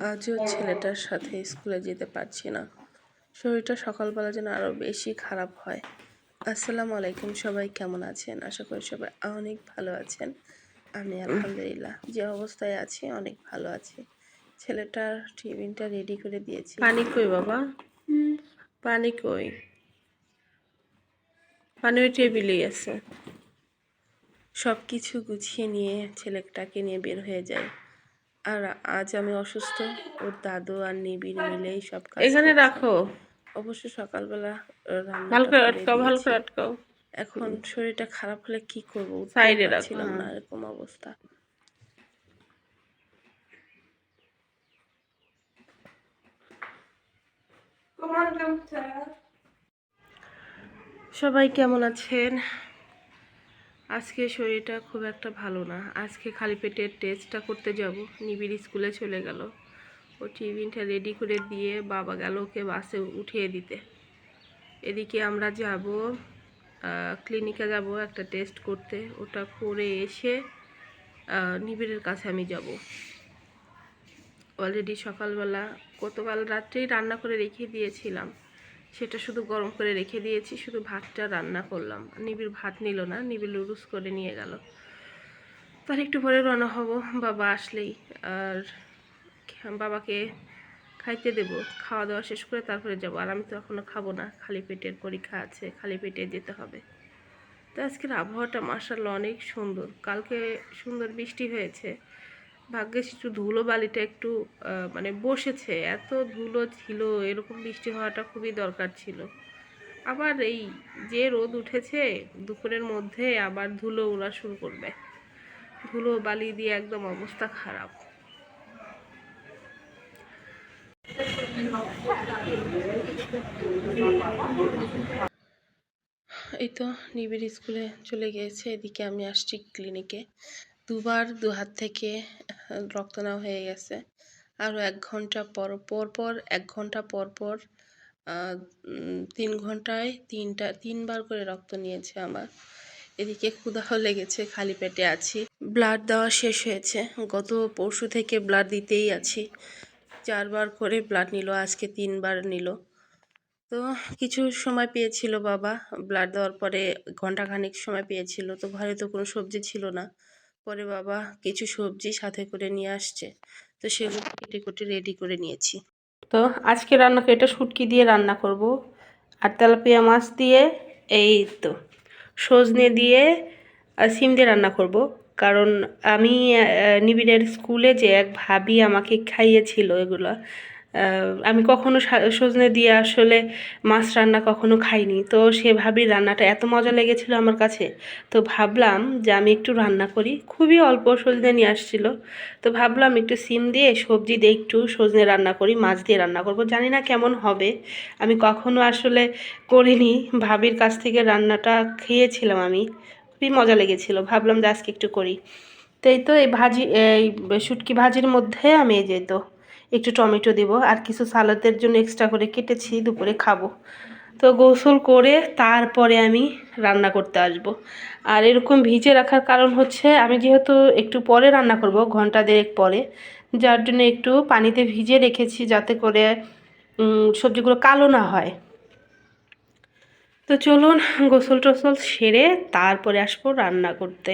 আজও ছেলেটার সাথে স্কুলে যেতে পারছি না। শরীরটা সকালবেলা যেন আরও বেশি খারাপ হয়। আসসালামু আলাইকুম সবাই কেমন আছেন? আশা করি সবাই অনেক ভালো আছেন। আমি আলহামদুলিল্লাহ যে অবস্থায় আছি অনেক ভালো আছি। ছেলেটার টিফিনটা রেডি করে দিয়েছি। পানি কই বাবা? পানি কই? পানি ওই টেবিলেই আছে। সব কিছু গুছিয়ে নিয়ে ছেলেটাকে নিয়ে বের হয়ে যায়। আর আজ আমি অসুস্থ। ওর দাদু আর নিবিড় মিলেই সব কাজ এখানে রাখো। অবশ্য সকালবেলা ভালো করে আটকাও ভালো করে আটকাও। এখন শরীরটা খারাপ হলে কি করব? সাইডে রাখো, না হ্যাঁ। এরকম অবস্থা। সবাই কেমন আছেন? আজকে শরীরটা খুব একটা ভালো না। আজকে খালি পেটের টেস্টটা করতে যাব। নিবিড় স্কুলে চলে গেল। ও টিফিনটা রেডি করে দিয়ে বাবা গেল ওকে বাসে উঠিয়ে দিতে। এদিকে আমরা যাব ক্লিনিকে যাব একটা টেস্ট করতে। ওটা করে এসে নিবিড়ের কাছে আমি যাব। অলরেডি সকালবেলা, গতকাল রাত্রেই রান্না করে রেখে দিয়েছিলাম। সেটা শুধু গরম করে রেখে দিয়েছি, শুধু ভাতটা রান্না করলাম। নিবিড় ভাত নিল না, নিবিড় লুরুস করে নিয়ে গেল। তার একটু পরে রওনা হব, বাবা আসলেই। আর বাবাকে খাইতে দেব, খাওয়া দাওয়া শেষ করে তারপরে যাব। আর আমি তো এখনও খাব না, খালি পেটের পরীক্ষা আছে, খালি পেটে যেতে হবে। তো আজকের আবহাওয়াটা মার্শাল্লাহ অনেক সুন্দর। কালকে সুন্দর বৃষ্টি হয়েছে ভাগ্যিস একটু ধুলো বালিটা একটু মানে বসেছে। এত ধুলো ছিল, এরকম বৃষ্টি হওয়াটা খুবই দরকার ছিল। আবার এই যে রোদ উঠেছে, দুপুরের মধ্যে আবার ধুলো ওড়া শুরু করবে। ধুলো বালি দিয়ে একদম অবস্থা খারাপ। এই তো নিবিড় স্কুলে চলে গিয়েছে। এদিকে আমি আসছি ক্লিনিকে দুবার দু হাত থেকে রক্ত নেওয়া হয়ে গেছে। আরও এক ঘণ্টা পর পর পর, এক ঘণ্টা পর পর তিন ঘন্টায় তিনটা, তিনবার করে রক্ত নিয়েছে আমার। এদিকে ক্ষুধাও লেগেছে, খালি পেটে আছি। ব্লাড দেওয়া শেষ হয়েছে। গত পরশু থেকে ব্লাড দিতেই আছি। চারবার করে ব্লাড নিল, আজকে তিনবার নিল। তো কিছু সময় পেয়েছিল বাবা। ব্লাড দেওয়ার পরে ঘন্টাখানেক সময় পেয়েছিল। তো ঘরে তো কোনো সবজি ছিল না। পরে বাবা কিছু সবজি সাথে করে নিয়ে আসছে। তো সেগুলো কেটে কুটে রেডি করে নিয়েছি। তো আজকে রান্না এটা শুটকি দিয়ে রান্না করব। আর তেলাপিয়া মাছ দিয়ে এই তো সজনে দিয়ে সিম দিয়ে রান্না করব। কারণ আমি নিবিড়ের স্কুলে যে এক ভাবি আমাকে খাইয়েছিল এগুলো আমি কখনো সজনে দিয়ে আসলে মাছ রান্না কখনো খাইনি। তো সে ভাবির রান্নাটা এত মজা লেগেছিল আমার কাছে। তো ভাবলাম যে আমি একটু রান্না করি। খুবই অল্প সজনে নিয়ে আসছিল। তো ভাবলাম একটু সিম দিয়ে, সবজি দিয়ে একটু সজনে রান্না করি, মাছ দিয়ে রান্না করব। জানি না কেমন হবে। আমি কখনো আসলে করিনি। ভাবির কাছ থেকে রান্নাটা খেয়েছিলাম আমি। খুবই মজা লেগেছিল। ভাবলাম যে আজকে একটু করি। তো এই তো এই ভাজি, এই শুটকি ভাজির মধ্যে আমি এই যে তো একটু টমেটো দেবো আর কিছু সালাদের জন্য এক্সট্রা করে কেটেছি, দুপুরে খাব। তো গোসল করে তারপরে আমি রান্না করতে আসব। আর এরকম ভিজে রাখার কারণ হচ্ছে আমি যেহেতু একটু পরে রান্না করব, ঘণ্টা দেড়েক পরে, যার জন্য একটু পানিতে ভিজে রেখেছি যাতে করে সবজিগুলো কালো না হয়। তো চলুন গোসল টোসল সেরে তারপরে আসব রান্না করতে।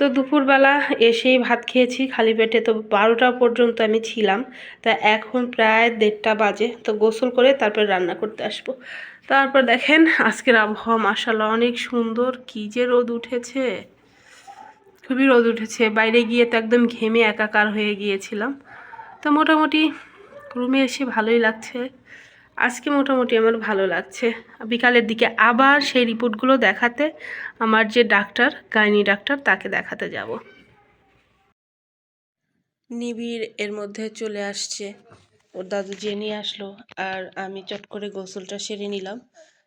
তো দুপুরবেলা এসেই ভাত খেয়েছি, খালি পেটে তো বারোটা পর্যন্ত আমি ছিলাম। তা এখন প্রায় দেড়টা বাজে, তো গোসল করে তারপর রান্না করতে আসব। তারপর দেখেন, আজকের আবহাওয়া মাসাল্লাহ অনেক সুন্দর, কী যে রোদ উঠেছে। খুবই রোদ উঠেছে, বাইরে গিয়ে তো একদম ঘেমে একাকার হয়ে গিয়েছিলাম। তো মোটামুটি রুমে এসে ভালোই লাগছে। আজকে মোটামুটি আমার ভালো লাগছে। বিকালের দিকে আবার সেই রিপোর্টগুলো দেখাতে আমার যে ডাক্তার, গাইনি ডাক্তার, তাকে দেখাতে যাব। নিবিড় এর মধ্যে চলে আসছে। ওর দাদু নিয়ে আসলো আর আমি চট করে গোসলটা সেরে নিলাম।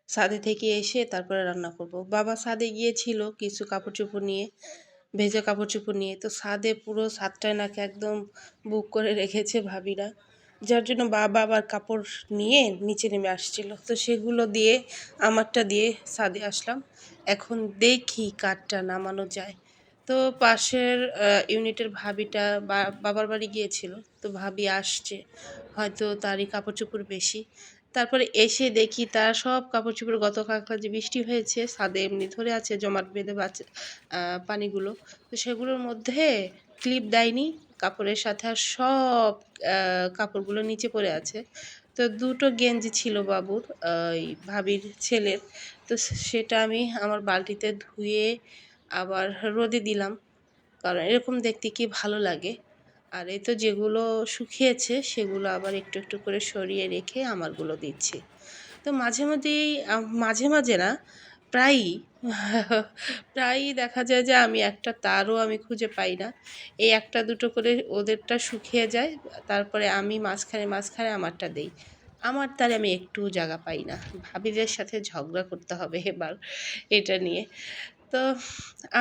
সাদে থেকে এসে তারপরে রান্না করব। বাবা সাদে গিয়েছিল কিছু কাপড় চোপড় নিয়ে, ভেজা কাপড় চোপড় নিয়ে। তো সাদে পুরো ছাদটায় নাকি একদম বুক করে রেখেছে ভাবিরা। যার জন্য বাবা আবার কাপড় নিয়ে নিচে নেমে আসছিল। তো সেগুলো দিয়ে, আমারটা দিয়ে ছাদে আসলাম। এখন দেখি কাঠটা নামানো যায়। তো পাশের ইউনিটের ভাবিটা বাবার বাড়ি গিয়েছিল। তো ভাবি আসছে, হয়তো তারই কাপড় চোপড় বেশি। তারপরে এসে দেখি তার সব কাপড় চোপড় গতকাল যে বৃষ্টি হয়েছে, ছাদে এমনি ধরে আছে, জমাট বেঁধে বাচ্চা পানিগুলো। তো সেগুলোর মধ্যে ক্লিপ দেয়নি। কাপড়ের সাথে আর সব কাপড়গুলো নিচে পড়ে আছে। তো দুটো গেঞ্জি ছিল বাবুর ওই ভাবির ছেলের। তো সেটা আমি আমার বালতিতে ধুয়ে আবার রোদে দিলাম। কারণ এরকম দেখতে কি ভালো লাগে। আর এই তো যেগুলো শুকিয়েছে, সেগুলো আবার একটু একটু করে সরিয়ে রেখে আমারগুলো দিচ্ছি। তো মাঝে মাঝেই মাঝে মাঝে না প্রায়ই প্রায়ই দেখা যায় যে আমি একটা তারও আমি খুঁজে পাই না। এই একটা দুটো করে ওদেরটা শুকিয়ে যায়, তারপরে আমি মাঝখানে মাঝখানে আমারটা দেই। আমার তারে আমি একটু জায়গা পাই না। ভাবিদের সাথে ঝগড়া করতে হবে এবার এটা নিয়ে। তো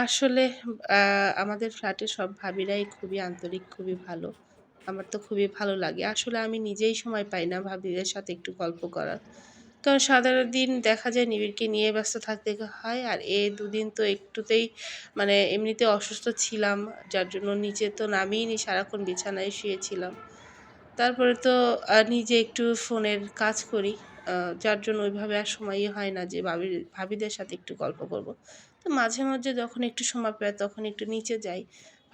আসলে আমাদের ফ্ল্যাটে সব ভাবিরাই খুবই আন্তরিক, খুবই ভালো। আমার তো খুবই ভালো লাগে। আসলে আমি নিজেই সময় পাই না ভাবিদের সাথে একটু গল্প করার। কারণ সাধারণ দিন দেখা যায় নিবিড়কে নিয়ে ব্যস্ত থাকতে হয়। আর এ দুদিন তো একটুতেই মানে এমনিতে অসুস্থ ছিলাম, যার জন্য নিচে তো নামিয়েই সারাক্ষণ বিছানায় শুয়েছিলাম। তারপরে তো নিজে একটু ফোনের কাজ করি যার জন্য ওইভাবে আর সময়ই হয় না যে ভাবির ভাবিদের সাথে একটু গল্প করব। তো মাঝে মাঝে যখন একটু সময় পাই, তখন একটু নিচে যাই,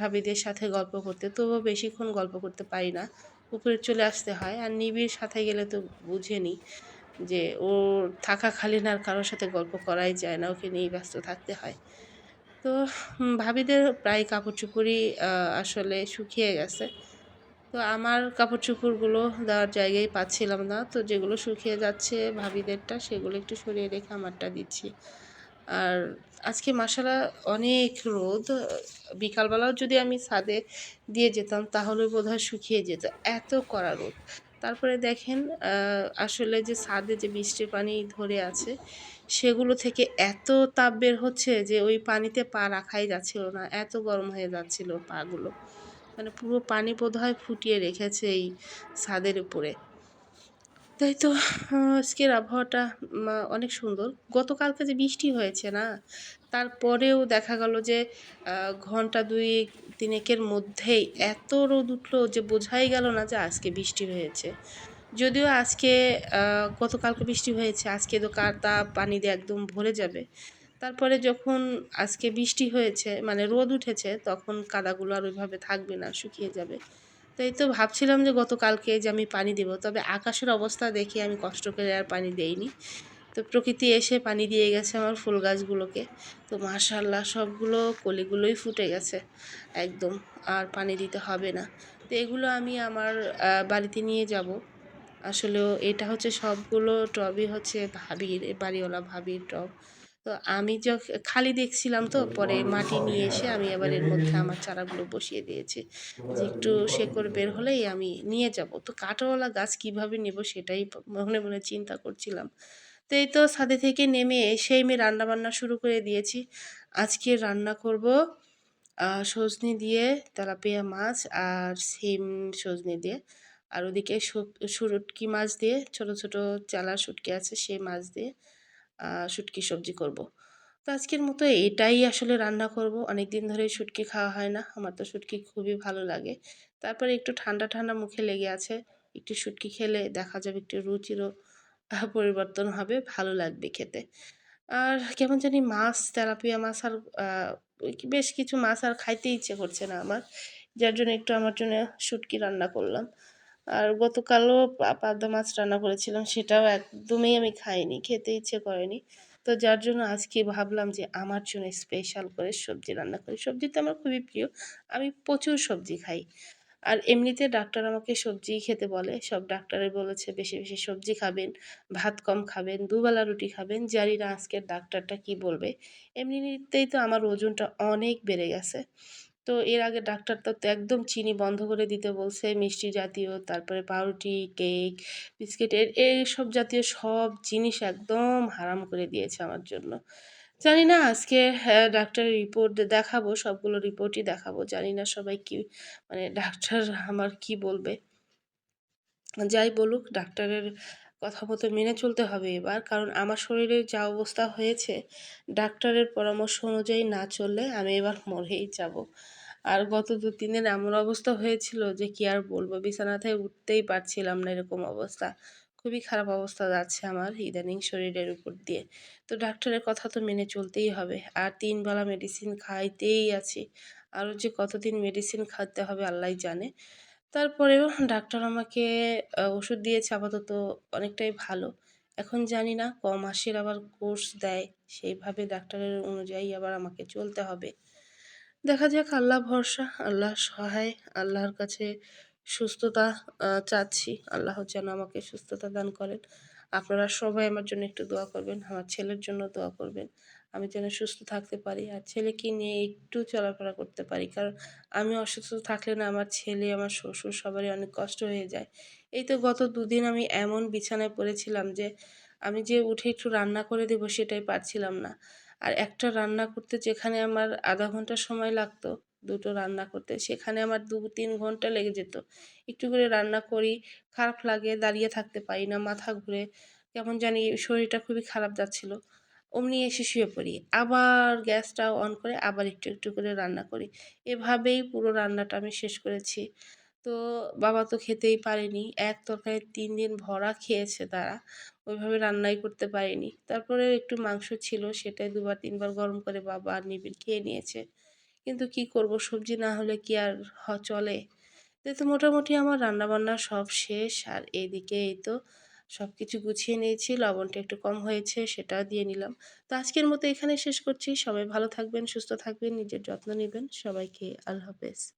ভাবিদের সাথে গল্প করতে। তবুও বেশিক্ষণ গল্প করতে পারি না, উপরে চলে আসতে হয়। আর নিবিড় সাথে গেলে তো বুঝেনি যে ওর থাকা খালি না আর কারোর সাথে গল্প করাই যায় না, ওকে নিয়েই ব্যস্ত থাকতে হয়। তো ভাবিদের প্রায় কাপড় চোপড়ই আসলে শুকিয়ে গেছে। তো আমার কাপড় চোপড়গুলো দেওয়ার জায়গায় পাচ্ছিলাম না, তো যেগুলো শুকিয়ে যাচ্ছে ভাবিদেরটা, সেগুলো একটু সরিয়ে রেখে আমারটা দিচ্ছি। আর আজকে মাসালা অনেক রোদ, বিকালবেলাও যদি আমি ছাদে দিয়ে যেতাম, তাহলে বোধহয় শুকিয়ে যেত। এত কড়া রোদ। তারপরে দেখেন আসলে যে ছাদে যে বৃষ্টির পানি ধরে আছে, সেগুলো থেকে এত তাপ বের হচ্ছে যে ওই পানিতে পা রাখাই যাচ্ছিল না। এত গরম হয়ে যাচ্ছিল পাগুলো। মানে পুরো পানি বোধহয় ফুটিয়ে রেখেছে এই ছাদের উপরে। তাই তো আজকের আবহাওয়াটা অনেক সুন্দর। গতকালকে যে বৃষ্টি হয়েছে না তারপরেও দেখা গেল যে ঘণ্টা দুই তিনেকের মধ্যেই এত রোদ উঠল যে বোঝাই গেল না যে আজকে বৃষ্টি হয়েছে। যদিও আজকে গতকালকে বৃষ্টি হয়েছে, আজকে তো কাদা পানি দিয়ে একদম ভরে যাবে। তারপরে যখন আজকে বৃষ্টি হয়েছে মানে রোদ উঠেছে, তখন কাদাগুলো আর ওইভাবে থাকবে না, শুকিয়ে যাবে। তাই তো ভাবছিলাম যে গতকালকে যে আমি পানি দেবো, তবে আকাশের অবস্থা দেখে আমি কষ্ট করে আর পানি দেইনি। তো প্রকৃতি এসে পানি দিয়ে গেছে আমার ফুল গাছগুলোকে। তো মাশাল্লাহ সবগুলো কলিগুলোই ফুটে গেছে, একদম। আর পানি দিতে হবে না। তো এগুলো আমি আমার বাড়িতে নিয়ে যাব। আসলেও এটা হচ্ছে সবগুলো টবই হচ্ছে ভাবির, বাড়িওয়ালা ভাবির টব। তো আমি যখন খালি দেখছিলাম তো, পরে মাটি নিয়ে এসে আমি আবার এর মধ্যে আমার চারাগুলো বসিয়ে দিয়েছি। যে একটু শেকড় বের হলেই আমি নিয়ে যাব। তো কাঁটাওয়ালা গাছ কীভাবে নেব সেটাই মনে মনে চিন্তা করছিলাম। তো এই তো ছাদে থেকে নেমে এসেই আমি রান্না বান্না শুরু করে দিয়েছি। আজকে রান্না করব সজনে দিয়ে তেলাপিয়া মাছ আর সিম সজনে দিয়ে। আর ওদিকে শুটকি মাছ দিয়ে, ছোট ছোট চালা শুটকি আছে সেই মাছ দিয়ে শুটকি সবজি করব। তো আজকের মতো এটাই আসলে রান্না করব। অনেক দিন ধরে শুটকি খাওয়া হয় না, আমার তো শুটকি খুবই ভালো লাগে। তারপরে একটু ঠান্ডা ঠান্ডা মুখে লেগে আছে, একটু শুটকি খেলে দেখা যাবে একটু রুচিরও পরিবর্তন হবে, ভালো লাগবে খেতে। আর কেমন জানি মাছ, তেলাপিয়া মাছ আর বেশ কিছু মাছ আর খাইতে ইচ্ছে করছে না আমার। যার জন্য একটু আমার জন্য শুটকি রান্না করলাম। আর গতকালও পাবদা মাছ রান্না করেছিলাম, সেটাও একদমই আমি খাইনি, খেতে ইচ্ছে করেনি। তো যার জন্য আজকে ভাবলাম যে আমার জন্য স্পেশাল করে সবজি রান্না করি। সবজি তো আমার খুবই প্রিয়, আমি প্রচুর সবজি খাই। আর এমনিতে ডাক্তার আমাকে সবজি খেতে বলে। সব ডাক্তারে বলেছে বেশি বেশি সবজি খাবেন, ভাত কম খাবেন, দুবেলা রুটি খাবেন, জানি না আজকের ডাক্তারটা কি বলবে। এমনিতেই তো আমার ওজনটা অনেক বেড়ে গেছে। তো এর আগে ডাক্তার তো একদম চিনি বন্ধ করে দিতে বলছে, মিষ্টি জাতীয়, তারপরে পাউরুটি, কেক, বিস্কিট এর এইসব জাতীয় সব জিনিস একদম হারাম করে দিয়েছে আমার জন্য। জানি না আজকে হ্যাঁ, ডাক্তারের রিপোর্ট দেখাবো সবগুলো রিপোর্টই দেখাবো। জানি না সবাই কি মানে ডাক্তার আমার কি বলবে। যাই বলুক ডাক্তারের কথা মতো মেনে চলতে হবে এবার কারণ আমার শরীরের যা অবস্থা হয়েছে ডাক্তারের পরামর্শ অনুযায়ী না চললে আমি এবার মরেই যাব। আর গত দু তিন দিন এমন অবস্থা হয়েছিল যে কি আর বলব বিছানা থেকে উঠতেই পারছিলাম না এরকম অবস্থা। খুবই খারাপ অবস্থা যাচ্ছে আমার ইদানিং শরীরের উপর দিয়ে। তো ডাক্তারের কথা তো মেনে চলতেই হবে। আর তিন বেলা মেডিসিন খাইতেই আছি। আরও যে কতদিন মেডিসিন খাতে হবে আল্লাহ জানে। তারপরেও ডাক্তার আমাকে ওষুধ দিয়েছে আপাতত অনেকটাই ভালো। এখন জানি না, ক মাসের আবার কোর্স দেয়। সেইভাবে ডাক্তারের অনুযায়ী আবার আমাকে চলতে হবে। দেখা যাক, আল্লাহ ভরসা, আল্লাহ সহায়, আল্লাহর কাছে সুস্থতা চাচ্ছি। আল্লাহ যেন আমাকে সুস্থতা দান করেন। আপনারা সবাই আমার জন্য একটু দোয়া করবেন, আমার ছেলের জন্য দোয়া করবেন। আমি যেন সুস্থ থাকতে পারি আর ছেলেকে নিয়ে একটু চলাফেরা করতে পারি। কারণ আমি অসুস্থ থাকলে না আমার ছেলে, আমার শ্বশুর সবারই অনেক কষ্ট হয়ে যায়। এই তো গত দুদিন আমি এমন বিছানায় পড়েছিলাম যে, আমি যে উঠে একটু রান্না করে দেবো সেটাই পারছিলাম না। আর একটা রান্না করতে যেখানে আমার আধা ঘণ্টা সময় লাগতো দুটো রান্না করতে। সেখানে আমার দু, তিন ঘণ্টা লেগে যেত। একটু করে রান্না করি, খারাপ লাগে, দাঁড়িয়ে থাকতে পারি না, মাথা ঘুরে। কেমন জানি শরীরটা খুবই খারাপ যাচ্ছিল। অমনি এসে শুয়ে পড়ি। আবার গ্যাসটা অন করে আবার একটু একটু করে রান্না করি। এভাবেই পুরো রান্নাটা আমি শেষ করেছি। তো বাবা তো খেতেই পারেনি। এক তরকারি তিন দিন ভরা খেয়েছে তারা। ওইভাবে রান্নাই করতে পারিনি। তারপরে একটু মাংস ছিল, সেটাই দুবার, তিনবার গরম করে বাবা আর নিবিড় খেয়ে নিয়েছে। কিন্তু কি করব? সবজি না হলে কি আর হ, চলে? তো মোটামুটি আমার রান্নাবান্না সব শেষ। আর এদিকে এই তো সব কিছু গুছিয়ে নিয়েছি। লবণটা একটু কম হয়েছে সেটাও দিয়ে নিলাম। তো আজকের মতো এখানে শেষ করছি। সবাই ভালো থাকবেন, সুস্থ থাকবেন, নিজের যত্ন নেবেন। সবাইকে আল্লাহ হাফেজ।